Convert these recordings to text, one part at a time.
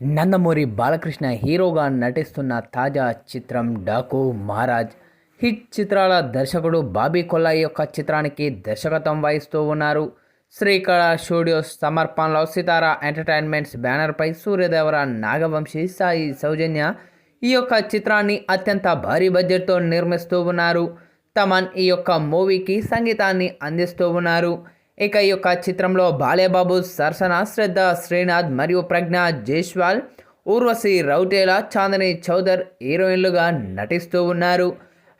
నందమూరి బాలకృష్ణ హీరోగా నటిస్తున్న తాజా చిత్రం డాకు మహారాజ్. హిట్ చిత్రాల దర్శకుడు బాబీ కొల్లాయి యొక్క చిత్రానికి దర్శకత్వం వహిస్తూ ఉన్నారు. శ్రీకళ స్టూడియోస్ సమర్పణలో సితారా ఎంటర్టైన్మెంట్స్ బ్యానర్పై సూర్యదేవర నాగవంశీ సాయి సౌజన్య ఈ యొక్క చిత్రాన్ని అత్యంత భారీ బడ్జెట్తో నిర్మిస్తూ ఉన్నారు. తమన్ ఈ యొక్క మూవీకి సంగీతాన్ని అందిస్తూ ఉన్నారు. ఇక ఈ యొక్క చిత్రంలో బాలేబాబు సరసన శ్రద్ధ శ్రీనాథ్ మరియు ప్రజ్ఞ జైస్వాల్ ఊర్వశి రౌటేలా చాందని చౌదర్ హీరోయిన్లుగా నటిస్తూ ఉన్నారు.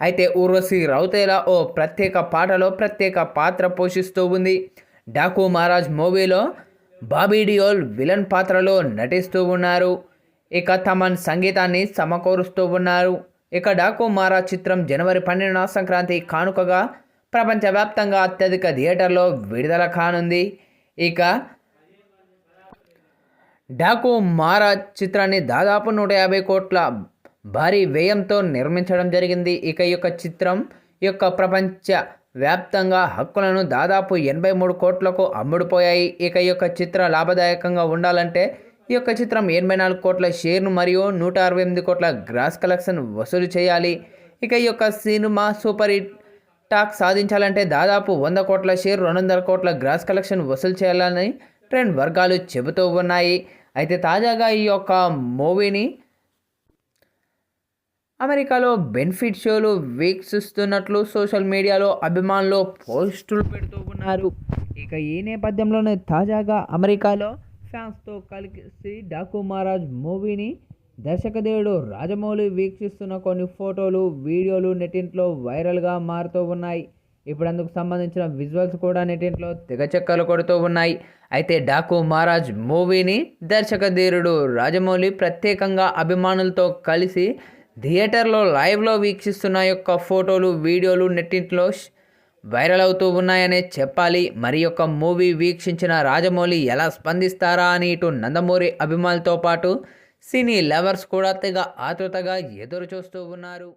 అయితే ఊర్వశి రౌతేలా ఓ ప్రత్యేక పాటలో ప్రత్యేక పాత్ర పోషిస్తూ ఉంది. డాకు మహారాజ్ మూవీలో బాబీ డియోల్ విలన్ పాత్రలో నటిస్తూ ఉన్నారు. ఇక తమన్ సంగీతాన్ని సమకూరుస్తూ ఉన్నారు. ఇక డాకు మహారాజ్ చిత్రం జనవరి పన్నెండున సంక్రాంతి కానుకగా ప్రపంచవ్యాప్తంగా అత్యధిక థియేటర్లో విడుదల కానుంది. ఇక డాకు మహారాజ్ చిత్రాన్ని దాదాపు నూట యాభై కోట్ల భారీ వ్యయంతో నిర్మించడం జరిగింది. ఇక ఈ యొక్క చిత్రం ఈ యొక్క ప్రపంచ వ్యాప్తంగా హక్కులను దాదాపు ఎనభై మూడు కోట్లకు అమ్ముడుపోయాయి. ఇక ఈ యొక్క చిత్ర లాభదాయకంగా ఉండాలంటే ఈ యొక్క చిత్రం ఎనభై నాలుగు కోట్ల షేర్ను మరియు నూట అరవై ఎనిమిది కోట్ల గ్రాస్ కలెక్షన్ వసూలు చేయాలి. ఇక ఈ యొక్క సినిమా సూపర్ హిట్ టాక్ సాధించాలంటే దాదాపు వంద కోట్ల షేర్ రెండు వందల కోట్ల గ్రాస్ కలెక్షన్ వసూలు చేయాలని ట్రెండ్ వర్గాలు చెబుతూ ఉన్నాయి. అయితే తాజాగా ఈ యొక్క మూవీని అమెరికాలో బెనిఫిట్ షోలు వీక్షిస్తున్నట్లు సోషల్ మీడియాలో అభిమానులు పోస్టులు పెడుతూ ఉన్నారు. ఇక ఈ నేపథ్యంలోనే తాజాగా అమెరికాలో ఫ్యాన్స్తో కలిసి డాకు మహారాజ్ మూవీని దర్శకదేవుడు రాజమౌళి వీక్షిస్తున్న కొన్ని ఫోటోలు వీడియోలు నెట్టింట్లో వైరల్గా మారుతూ ఉన్నాయి. ఇప్పుడు అందుకు సంబంధించిన విజువల్స్ కూడా నెట్టింట్లో తెగచెక్కలు కొడుతూ ఉన్నాయి. అయితే డాకు మహారాజ్ మూవీని దర్శకధీరుడు రాజమౌళి ప్రత్యేకంగా అభిమానులతో కలిసి థియేటర్లో లైవ్లో వీక్షిస్తున్న యొక్క ఫోటోలు వీడియోలు నెట్టింట్లో వైరల్ అవుతూ ఉన్నాయనే చెప్పాలి. మరి యొక్క మూవీ వీక్షించిన రాజమౌళి ఎలా స్పందిస్తారా అని ఇటు నందమూరి అభిమానులతో పాటు సినీ లవర్స్ కూడా తెగ ఆతృతగా ఎదురు చూస్తూ ఉన్నారు.